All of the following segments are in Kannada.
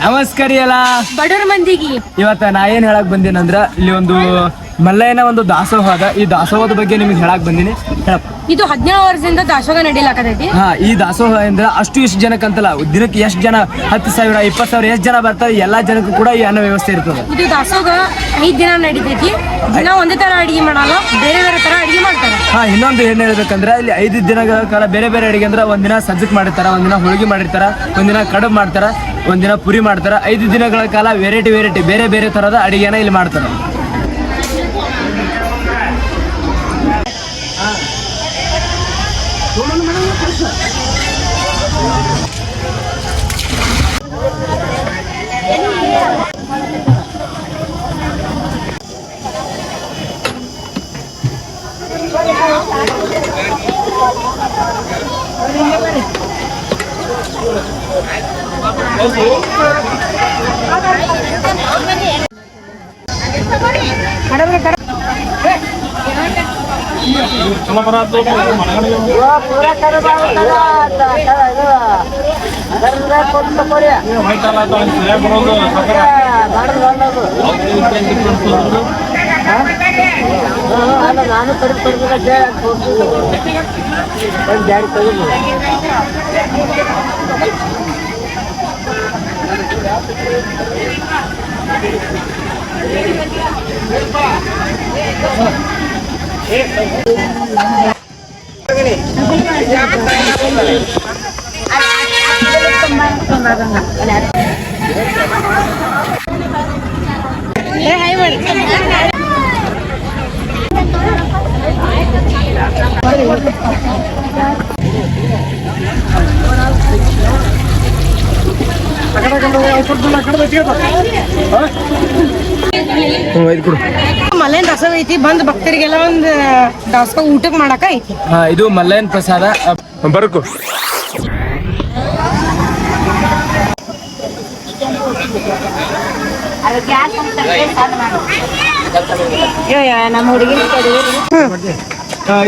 ನಮಸ್ಕಾರ ಎಲ್ಲ ಬಡವರ ಮಂದಿಗೆ. ಇವತ್ತ ನಾ ಏನ್ ಹೇಳಕ್ ಬಂದೀನಂದ್ರ ಇಲ್ಲಿ ಒಂದು ಮಲ್ಲಯ್ಯನ ಒಂದು ದಾಸೋಹ ಅದ ಈ ದಾಸೋಹದ ಬಗ್ಗೆ ನಿಮ್ಗೆ ಹೇಳಕ್ ಬಂದೀನಿ. ಹೇಳಪ್ಪ. ಇದು ಹದಿನೇಳು ವರ್ಷದಿಂದ ದಾಸೋಹ ನಡೀಲಾಕತೈತಿ ಹಾ ಈ ದಾಸೋಹ ಅಂದ್ರೆ ಅಷ್ಟು ಇಷ್ಟು ಜನಕ್ಕಂತಲ್ಲ ದಿನಕ್ಕೆ ಎಷ್ಟು ಜನ ಹತ್ತು ಸಾವಿರ ಇಪ್ಪತ್ತು ಸಾವಿರ ಎಷ್ಟು ಜನ ಬರ್ತಾರೆ ಎಲ್ಲಾ ಜನಕ್ಕೂ ಕೂಡ ಈ ಅನ್ನ ವ್ಯವಸ್ಥೆ ಇರ್ತದೆ. ಇದು ದಾಸೋಹ ಐದ್ ದಿನ ನಡೀತೈತಿ. ದಿನ ಒಂದೇ ತರ ಅಡಿಗೆ ಮಾಡಲ್ಲ ಬೇರೆ ಬೇರೆ ತರ ಅಡಿಗೆ ಮಾಡ್ತಾರೆ. ಹಾ ಇನ್ನೊಂದು ಏನ್ ಹೇಳ್ಬೇಕಂದ್ರೆ ಇಲ್ಲಿ ಐದು ದಿನಗಳ ಕಾಲ ಬೇರೆ ಬೇರೆ ಅಡಿಗೆ ಅಂದ್ರೆ ಒಂದಿನ ಸಜ್ಜಕ್ ಮಾಡಿರ್ತಾರ ಒಂದಿನ ಹೋಳಿಗೆ ಮಾಡಿರ್ತಾರ ಒಂದಿನ ಕಡುಬು ಮಾಡ್ತಾರ. ಒಂದಿನ ಪುರಿ ಮಾಡ್ತಾರೆ. ಐದು ದಿನಗಳ ಕಾಲ ವೆರೈಟಿ ವೆರೈಟಿ ಬೇರೆ ಬೇರೆ ತರದ ಅಡಿಗೆನ ಇಲ್ಲಿ ಮಾಡ್ತಾರೆ. ನಾನು ಕಡಿಮೆ ಕಡಿಮೆ ಗಾಡಿ ತೆಗೆದು ಹ್ಞೂ ಐದು ಕೊಡು ಮಲೇನ್ ದಾಸೋಗ ಐತಿ ಬಂದ್ ಭಕ್ತರಿಗೆಲ್ಲ ಒಂದ್ ದಾಸ್ಕ ಊಟಕ್ ಮಾಡಾಕ ಐತಿ. ಇದು ಮಲ್ಲೇನ್ ಪ್ರಸಾದ. ಬರಕು. ನಮ್ಮ ಹುಡುಗಿ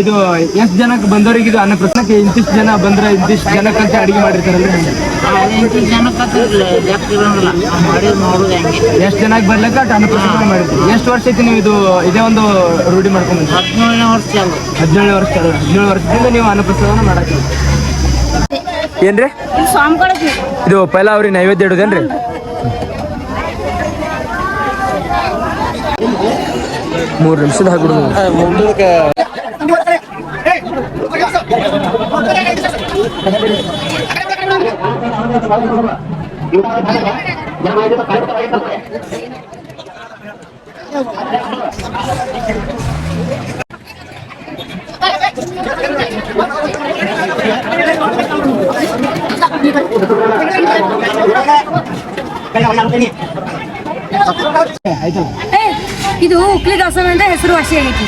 ಇದು ಎಷ್ಟು ಜನಕ್ಕೆ ಬಂದವರಿಗೆ ಇದು ಅನ್ನ ಪ್ರಶ್ನಕ್ಕೆ ಇಂತಿಷ್ಟು ಜನ ಬಂದ್ರೆ ಇಂತಿಷ್ಟು ಅಂತ ಅಡಿಗೆ ಮಾಡಿರ್ತಾರಲ್ಲ. ಎಷ್ಟು ಜನಕ್ಕೆ ಬರ್ಲಕ್ಕ ಅನ್ನ ಪ್ರಶ್ನೆ ಮಾಡಿರ್ತೀವಿ. ಎಷ್ಟು ವರ್ಷ ಐತಿ ನೀವು ಇದು ಇದೇ ಒಂದು ರೂಢಿ ಮಾಡ್ಕೊಂಡು ಬಂದ್ರಿ? ಹದಿನೇಳನೇ ವರ್ಷ ಹದಿನೇಳನೇ ಹದಿನೇಳು ವರ್ಷ ಹದಿನೇಳು ವರ್ಷದಿಂದ ನೀವು ಅನ್ನ ಪ್ರಸಾದನ ಮಾಡಕ್ಕೆ ಏನ್ರಿ? ಇದು ಪೈಲ ಅವ್ರಿ ನೈವೇದ್ಯ ಇಡೋದೇನ್ರಿ ಮೂರು ನಿಮಿಷದ ಹಾಕ್ಬಿಡುದು Kayak orang ini. Eh, itu. ಇದು ಉಕ್ಲಿ ದಾಸೋಹ ಅಂತ ಹೆಸರು ವಾಸಿ ಆಗೈತಿ